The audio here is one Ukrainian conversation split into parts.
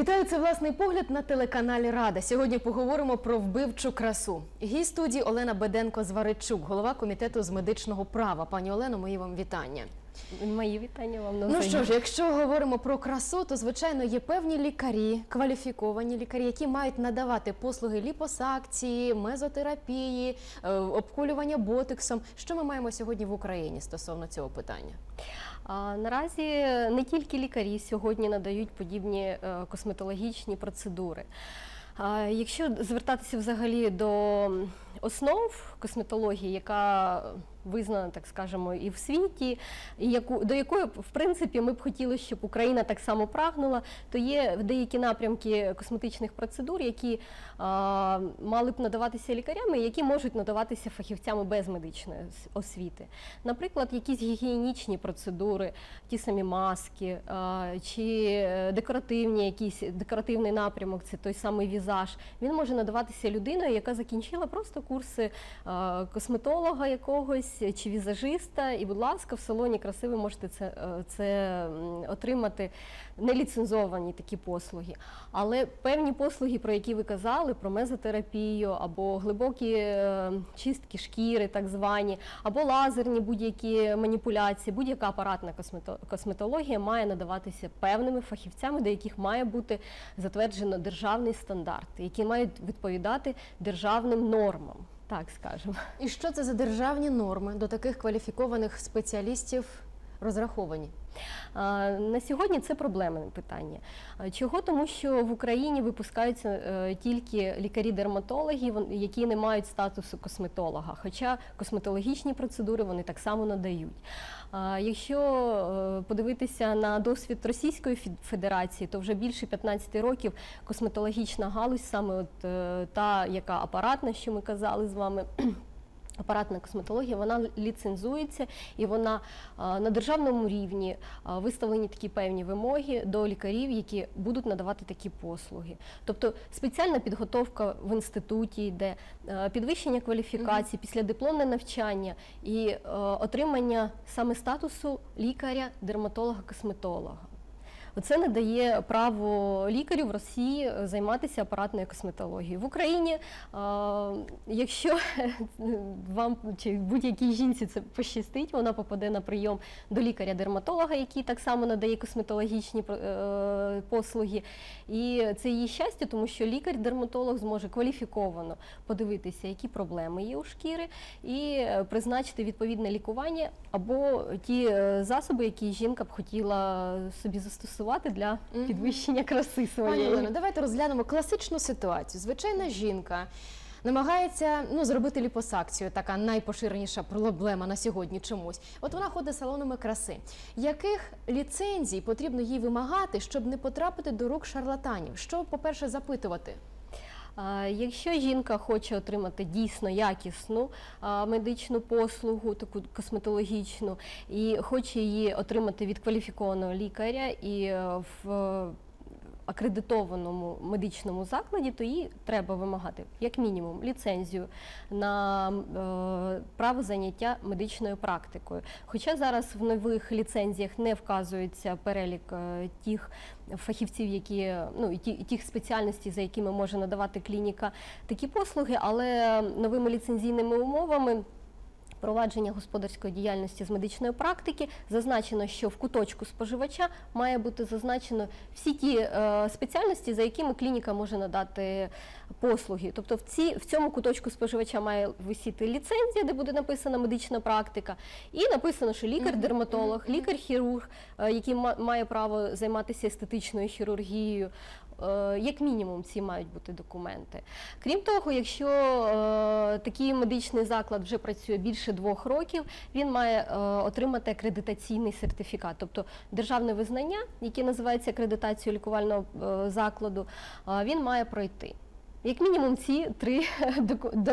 Вітаю, це власний погляд на телеканалі Рада. Сьогодні поговоримо про вбивчу красу. Гість студії Олена Беденко Зваричук, голова комітету з медичного права. Пані Олено, мої вам вітання. Мої вітання вам на Ну що ж, якщо говоримо про красу, то звичайно є певні лікарі, кваліфіковані лікарі, які мають надавати послуги ліпосакції, мезотерапії, е, обкулювання ботексом. Що ми маємо сьогодні в Україні стосовно цього питання? А наразі не тільки лікарі сьогодні надають подібні е, косметологічні процедури. Якщо звертатися взагалі до основ косметології, яка визнана, так скажемо, і в світі, і яку до якої в принципі ми б хотіли, щоб Україна так само прагнула, то є деякі напрямки косметичних процедур, які а, мали б надаватися лікарями, які можуть надаватися фахівцями без медичної освіти. Наприклад, якісь гігієнічні процедури, ті самі маски, а, чи е, декоративні, якісь декоративний напрямок, це той самий візаж. Він може надаватися людиною, яка закінчила просто курси а, косметолога якогось чи візажиста, і, будь ласка, в салоні краси ви можете це, е, це отримати неліцензовані такі послуги. Але певні послуги, про які ви казали, про мезотерапію, або глибокі е, чистки шкіри, так звані, або лазерні будь-які маніпуляції, будь-яка апаратна косметологія має надаватися певними фахівцями, до яких має бути затверджено державний стандарт, які мають відповідати державним нормам. Так скажемо. І що це за державні норми до таких кваліфікованих спеціалістів розраховані? На сьогодні це проблемне питання. Чого? Тому що в Україні випускаються е, тільки лікарі-дерматологи, які не мають статусу косметолога, хоча косметологічні процедури вони так само надають. Якщо е, подивитися на досвід Російської Федерації, то вже більше 15 років косметологічна галузь, саме от е, та, яка апаратна, що ми казали з вами. Апаратна косметологія вона ліцензується і вона на державному рівні виставлені такі певні вимоги до лікарів, які будуть надавати такі послуги. Тобто спеціальна підготовка в інституті йде, підвищення кваліфікації, після дипломне навчання і отримання саме статусу лікаря-дерматолога-косметолога. Це не дає право лікарю в Росії е, займатися апаратною косметологією в Україні. Якщо вам чи будь-якій жінці це пощастить, вона попаде на прийом до лікаря-дерматолога, який так само надає косметологічні е, послуги. І це її щастя, тому що лікар-дерматолог зможе кваліфіковано подивитися, які проблеми є у шкіри, і е, призначити відповідне лікування або ті засоби, які жінка б хотіла собі застосувати застосувати для підвищення краси своєї. Пані Олено, давайте розглянемо класичну ситуацію. Звичайна жінка. Намагається ну зробити ліпосакцію, така найпоширеніша проблема на сьогодні чомусь. От вона ходить салонами краси. Яких ліцензій потрібно їй вимагати, щоб не потрапити до рук шарлатанів? Що, по-перше, запитувати? Якщо жінка хоче отримати дійсно якісну медичну послугу, таку косметологічну, і хоче її отримати від кваліфікованого лікаря і е, в акредитованому медичному закладі, то їй треба вимагати як мінімум ліцензію на е, право заняття медичною практикою. Хоча зараз в нових ліцензіях не вказується перелік е, тих фахівців, які ну і тих спеціальностей, за якими може надавати клініка такі послуги, але новими ліцензійними умовами провадження господарської діяльності з медичної практики. Зазначено, що в куточку споживача має бути зазначено всі ті е, спеціальності, за якими клініка може надати послуги. Тобто в ці, в цьому куточку споживача має висіти ліцензія, де буде написана медична практика, і написано, що лікар-дерматолог, лікар-хірург, е, який має право займатися естетичною хірургією, як мінімум ці мають бути документи. Крім того, якщо е, такий медичний заклад вже працює більше двох років, він має е, отримати акредитаційний сертифікат, тобто державне визнання, яке називається акредитацією лікувального закладу, він має пройти. Як мінімум, ці три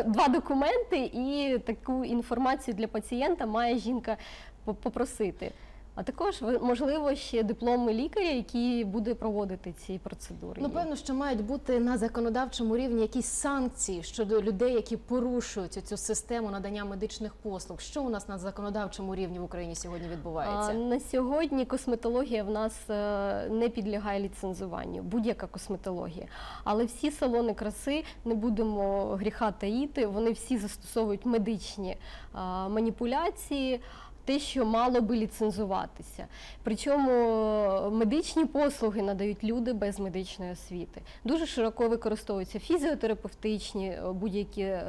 два документи і таку інформацію для пацієнта має жінка попросити. А також можливо ще дипломи лікаря, який буде проводити ці процедури. Ну, певно, що мають бути на законодавчому рівні якісь санкції щодо людей, які порушують цю систему надання медичних послуг. Що у нас на законодавчому рівні в Україні сьогодні відбувається? А, на сьогодні косметологія в нас е, не підлягає ліцензуванню, будь-яка косметологія. Але всі салони краси не будемо гріха таїти, вони всі застосовують медичні а, маніпуляції. Те, що мало би ліцензуватися. Причому е, медичні послуги надають люди без медичної освіти. Дуже широко використовуються фізіотерапевтичні е, будь-які е,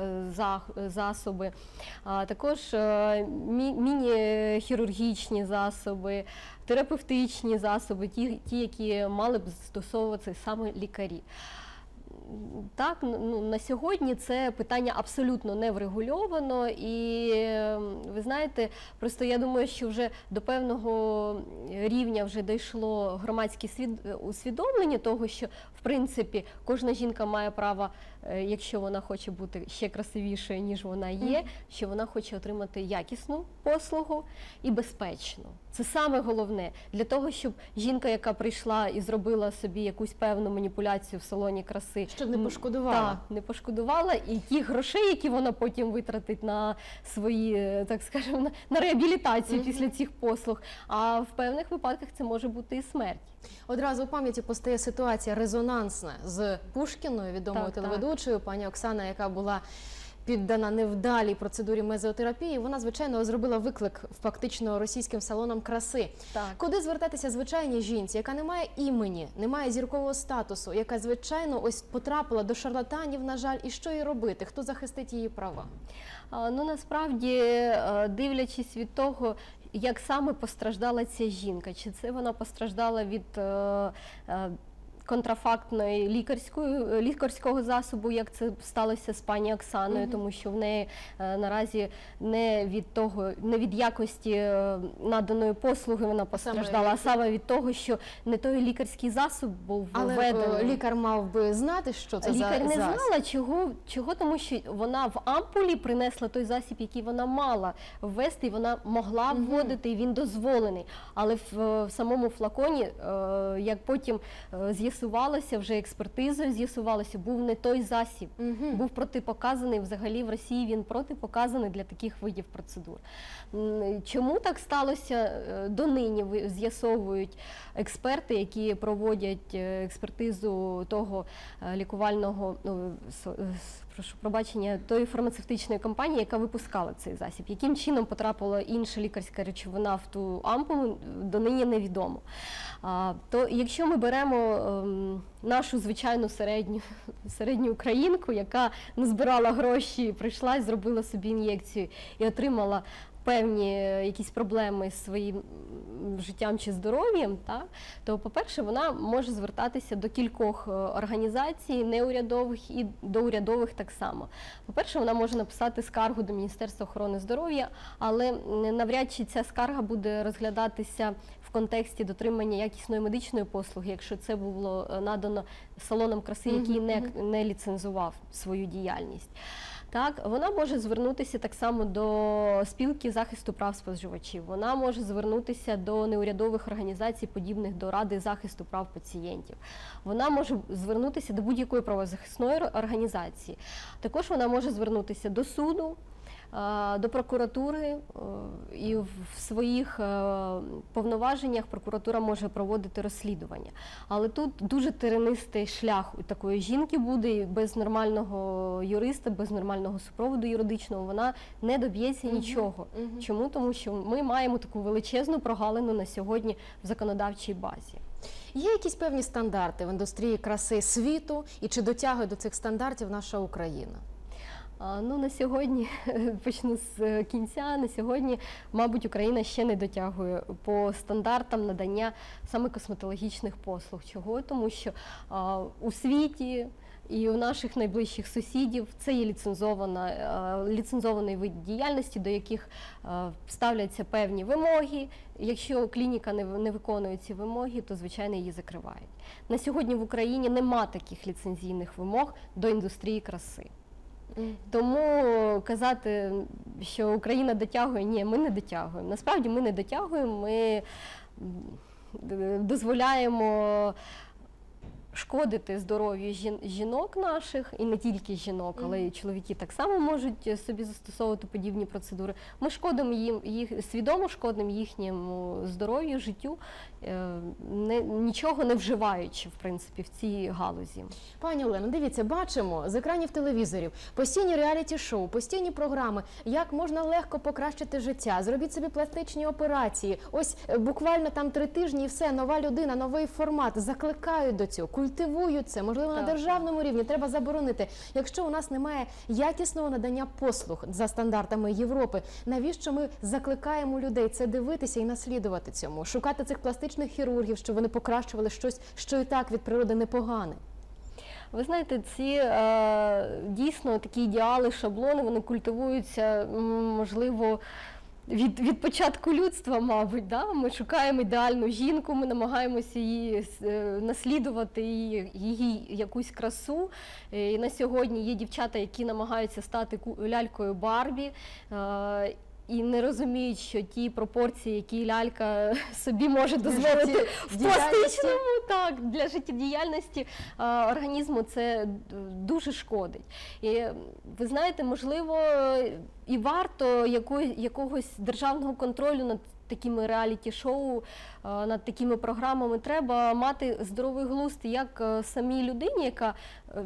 засоби, а також міні-хірургічні засоби, терапевтичні засоби, ті, ті, які мали б застосовуватися саме лікарі. Так, ну на сьогодні це питання абсолютно не врегульовано, і е, ви знаєте, просто я думаю, що вже до певного рівня вже дійшло громадське свід- усвідомлення того, що в принципі кожна жінка має право, е, якщо вона хоче бути ще красивішою, ніж вона є, що вона хоче отримати якісну послугу і безпечну. Це саме головне для того, щоб жінка, яка прийшла і зробила собі якусь певну маніпуляцію в салоні краси, Щоб не пошкодувала. Так, не пошкодувала, і ті грошей, які вона потім витратить на свої, е, так скажемо, на, реабілітацію Мгм. після цих послуг. А в певних випадках це може бути і смерть. Одразу в пам'яті постає ситуація резонансна з Пушкіною, відомою Так, так. телеведучою, пані Оксана, яка була піддана невдалій процедурі мезотерапії. Вона, звичайно, зробила виклик фактично російським салонам краси. Так. Куди звертатися звичайній жінці, яка не має імені, не має зіркового статусу, яка звичайно ось потрапила до шарлатанів, на жаль, і що їй робити? Хто захистить її права? Ну насправді, е, дивлячись від того, як саме постраждала ця жінка, чи це вона постраждала від е, е, контрафактної лікарської лікарського засобу, як це сталося з пані Оксаною, Мгм. тому що в неї е, наразі не від того, не від якості е, наданої послуги вона постраждала, а саме від того, що не той лікарський засоб був Але введений. е, лікар мав би знати, що це Лікар за не засіб. знала чого, чого, тому що вона в ампулі принесла той засіб, який вона мала ввести, і вона могла вводити, і він дозволений. Але в, е, в самому флаконі, е, як потім е, з'ясувалося, вже експертизою з'ясувалося, був не той засіб. угу. Був протипоказаний взагалі в Росії. Він протипоказаний для таких видів процедур. Чому так сталося? е, Донині з'ясовують експерти, які проводять е, експертизу того е, лікувального ну, прошу пробачення тої фармацевтичної компанії, яка випускала цей засіб. Яким чином потрапила інша лікарська речовина в ту ампулу, донині невідомо. А, то якщо ми беремо ем, нашу звичайну середню, середню українку, яка назбирала гроші, прийшла і зробила собі ін'єкцію і отримала певні е, якісь проблеми з своїм життям чи здоров'ям, то, по-перше, вона може звертатися до кількох е, організацій, неурядових і до урядових так само. По-перше, вона може написати скаргу до Міністерства охорони здоров'я, але навряд чи ця скарга буде розглядатися в контексті дотримання якісної медичної послуги, якщо це було е, надано салоном краси, який не, не ліцензував свою діяльність. Так, вона може звернутися так само до спілки захисту прав споживачів. Вона може звернутися до неурядових організацій, подібних до Ради захисту прав пацієнтів. Вона може звернутися до будь-якої правозахисної організації. Також вона може звернутися до суду. Е, До прокуратури е, і в своїх е, повноваженнях прокуратура може проводити розслідування. Але тут дуже теренистий шлях у такої жінки буде і без нормального юриста, без нормального супроводу юридичного вона не доб'ється Мгм. нічого. Мгм. Чому? Тому що ми маємо таку величезну прогалину на сьогодні в законодавчій базі. Є якісь певні стандарти в індустрії краси світу, і чи дотягує до цих стандартів наша Україна? Ну на сьогодні почну з е, кінця. На сьогодні, мабуть, Україна ще не дотягує по стандартам надання саме косметологічних послуг. Чого? Тому що а, у світі. І у наших найближчих сусідів це є ліцензована, ліцензований вид діяльності, до яких ставляться певні вимоги. Якщо клініка не виконує ці вимоги, то звичайно її закривають. На сьогодні в Україні нема таких ліцензійних вимог до індустрії краси. Тому казати, що Україна дотягує, ні, ми не дотягуємо. Насправді ми не дотягуємо, ми дозволяємо шкодити здоров'ю жін- жінок наших, і не тільки жінок, але й чоловіки так само можуть собі застосовувати подібні процедури. Ми шкодимо їм їх свідомо шкодимо їхньому здоров'ю, життю, е, не, нічого не вживаючи в принципі в цій галузі. Пані Олено, дивіться, бачимо з екранів телевізорів постійні реаліті-шоу, постійні програми, як можна легко покращити життя. Зробіть собі пластичні операції. Ось е, буквально там три тижні і все, нова людина, новий формат. Закликають до цього, культивують це. Можливо, на Так. державному рівні треба заборонити. Якщо у нас немає якісного надання послуг за стандартами Європи, навіщо ми закликаємо людей це дивитися і наслідувати цьому, шукати цих пластичних хірургів, щоб вони покращували щось, що і так від природи непогане. Ви знаєте, ці е, дійсно такі ідеали, шаблони, вони культивуються, можливо. Від, від початку людства, мабуть, да? ми шукаємо ідеальну жінку, ми намагаємося її е, наслідувати її, її якусь красу. Е, І на сьогодні є дівчата, які намагаються стати лялькою Барбі. І не розуміють, що ті пропорції, які лялька собі може дозволити в пластичному, так для життєдіяльності організму це дуже шкодить. І ви знаєте, можливо, і варто якогось державного контролю над такими реаліті-шоу, над такими програмами треба мати здоровий глузд як е, самій людині, яка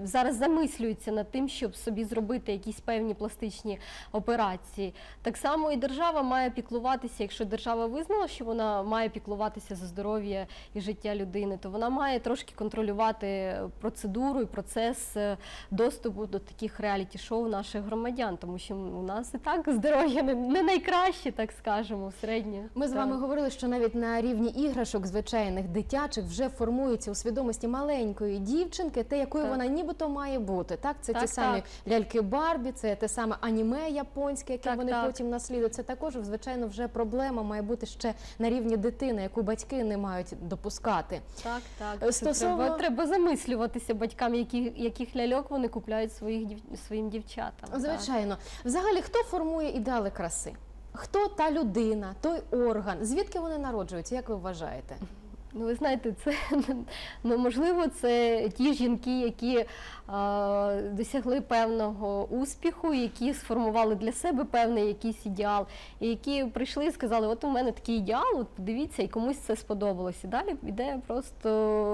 зараз замислюється над тим, щоб собі зробити якісь певні пластичні операції. Так само і держава має піклуватися, якщо держава визнала, що вона має піклуватися за здоров'я і життя людини, то вона має трошки контролювати процедуру і процес е, доступу до таких реаліті-шоу наших громадян, тому що у нас і так здоров'я не, найкраще, так скажемо, в. Ми з вами говорили, що навіть на рівні іграшок звичайних дитячих вже формується у свідомості маленької дівчинки, те, якою Так. вона нібито має бути. Так, це ті Так, самі ляльки Барбі, це те саме аніме японське, яке Так, вони так. потім наслідують. Це також, звичайно, вже проблема має бути ще на рівні дитини, яку батьки не мають допускати. Так, так. Е, стосовно- Треба, треба замислюватися батькам, які, яких ляльок вони купляють своїх своїм дівчатам. так. Звичайно, взагалі, хто формує ідеали краси? Хто та людина, той орган? Звідки вони народжуються? Як ви вважаєте? Ну, ви знаєте, це ну, можливо, це ті жінки, які а, досягли певного успіху, які сформували для себе певний якийсь ідеал, і які прийшли і сказали, от у мене такий ідеал, от подивіться, і комусь це сподобалось. І далі йде просто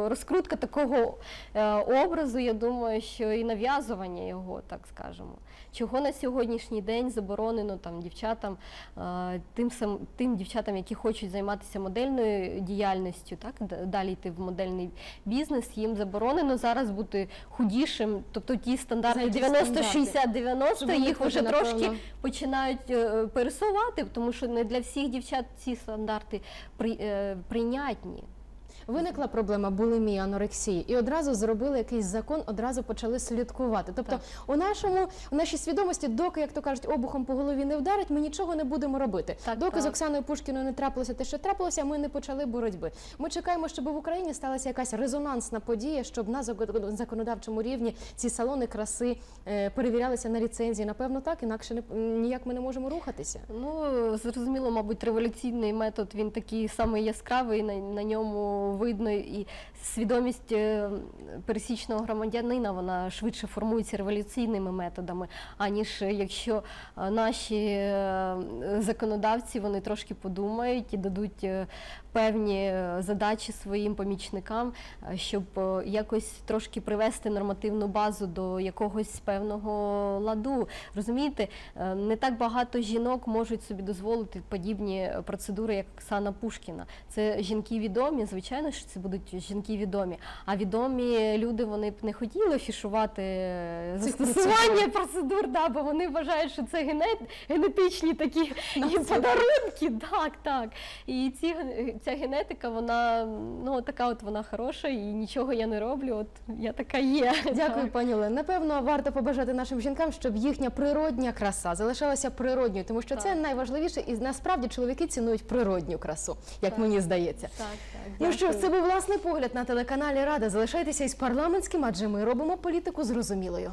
розкрутка такого е, образу, я думаю, що і нав'язування його, так скажемо. Чого на сьогоднішній день заборонено там дівчатам, е, тим сам тим дівчатам, які хочуть займатися модельною діяльністю, так д- далі йти в модельний бізнес, їм заборонено зараз бути худішим, тобто ті стандарти Зайти в 90, стандарти. 60, 90, Щоб їх вже вже напевно. трошки починають е, пересувати, тому що не для всіх дівчат ці стандарти при, е, прийнятні. Виникла проблема булімії, анорексії, і одразу зробили якийсь закон, одразу почали слідкувати. Тобто, Так. у нашому у нашій свідомості, доки, як то кажуть, обухом по голові не вдарить, ми нічого не будемо робити. Так, доки так. з Оксаною Пушкіною не трапилося те, що трапилося, ми не почали боротьби. Ми чекаємо, щоб в Україні сталася якась резонансна подія, щоб на зако- законодавчому рівні ці салони краси е, перевірялися на ліцензії. Напевно, так інакше не ніяк ми не можемо рухатися. Ну, зрозуміло, мабуть, революційний метод він такий самий яскравий, на, на ньому видно і свідомість е, пересічного громадянина. Вона швидше формується революційними методами, аніж якщо е, наші е, законодавці вони трошки подумають і дадуть певні е, задачі своїм помічникам, е, щоб е, якось трошки привести нормативну базу до якогось певного ладу. Розумієте, не так багато жінок можуть собі дозволити подібні процедури, як Оксана Пушкіна. Це жінки відомі, звичайно, що це будуть жінки відомі. А відомі люди вони б не хотіли афішувати е, застосування процедур, да, бо вони вважають, що це генет, генетичні такі подарунки. Так, так. І ці, ця генетика, вона ну така от вона хороша, і нічого я не роблю. От я така є. Дякую, пані Олено. Напевно, варто побажати нашим жінкам, щоб їхня природня краса залишалася природньою, тому що це найважливіше, і насправді чоловіки цінують природню красу, як Так. мені здається. Так, так. Ну що ж, це був власний погляд на телеканалі Рада. Залишайтеся із парламентським, адже ми робимо політику зрозумілою.